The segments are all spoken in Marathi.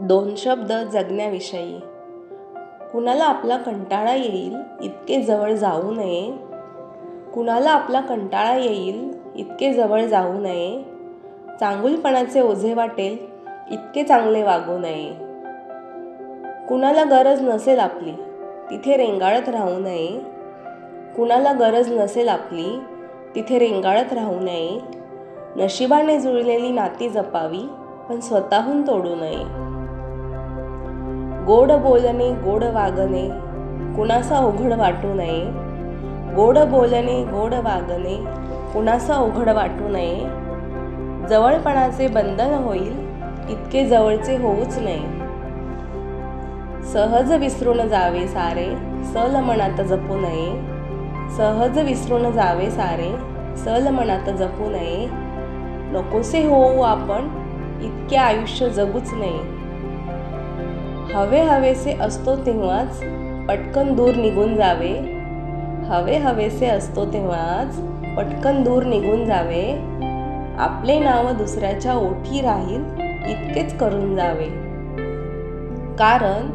दोन शब्द जगण्याविषयी. कुणाला आपला कंटाळा येईल इतके जवळ जाऊ नये. कुणाला आपला कंटाळा येईल इतके जवळ जाऊ नये. चांगुलपणाचे ओझे वाटेल इतके चांगले वागू नये. कुणाला गरज नसेल आपली तिथे रेंगाळत राहू नये. कुणाला गरज नसेल आपली तिथे रेंगाळत राहू नये. नशिबाने जुळलेली नाती जपावी पण स्वतःहून तोडू नये. गोड बोलणे गोड वागणे कुणाचा अवघड वाटू नये. गोड बोलणे गोड वागणे कुणाचा अवघड वाटू नये. जवळपणाचे बंधन होईल इतके जवळचे होऊच नये. सहज विसरून जावे सारे सल मनात जपू नये. सहज विसरून जावे सारे सल मनात जपू नये. नकोसे होऊ आपण इतके आयुष्य जगूच नये. हवे हवेसे असतो तेव्हाच पटकन दूर निघून जावे. हवे हवेसे असतो तेव्हाच पटकन दूर निघून जावे. आपले नाव दुसऱ्याच्या ओठी राहील इतकेच करून जावे. कारण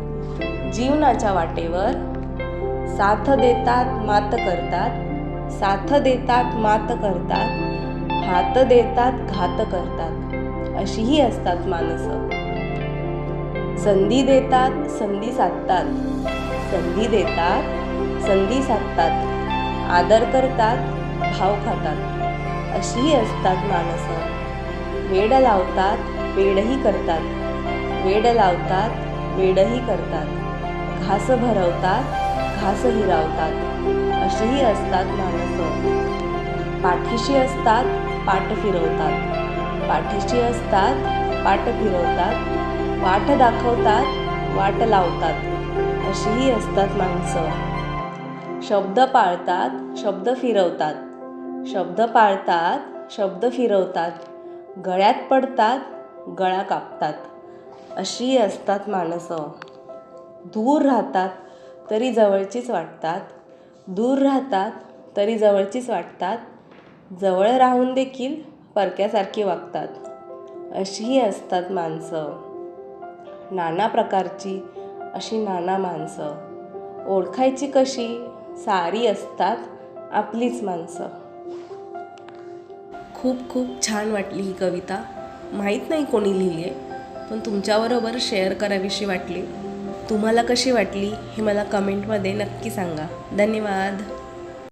जीवनाच्या वाटेवर साथ देतात मात करतात. साथ देतात मात करतात. हात देतात घात करतात. अशीही असतात माणसं. संधी देतात संधी साधतात. संधी देतात संधी साधतात. आदर करतात भाव खातात. अशीही असतात माणसं. वेड लावतात वेडही करतात. वेड लावतात वेडही करतात. घास भरवतात घास हिरावतात. अशीही असतात माणसं. पाठीशी असतात पाठ फिरवतात. पाठीशी असतात पाठ फिरवतात. वाट दाखवतात वाट लावतात. अशीही असतात माणसं. शब्द पाळतात शब्द फिरवतात. शब्द पाळतात शब्द फिरवतात. गळ्यात पडतात गळा कापतात. अशी असतात माणसं. दूर राहतात तरी जवळचीच वाटतात. दूर राहतात तरी जवळचीच वाटतात. जवळ राहून देखील परक्यासारखी वागतात. अशीही असतात माणसं. नाना प्रकारची अशी नाना माणसं. ओळखायची कशी? सारी असतात आपलीच माणसं. खूप खूप छान वाटली ही कविता. माहीत नाही कोणी लिहिली आहे पण तुमच्याबरोबर शेअर करावीशी वाटली. तुम्हाला कशी वाटली हे मला कमेंटमध्ये नक्की सांगा. धन्यवाद.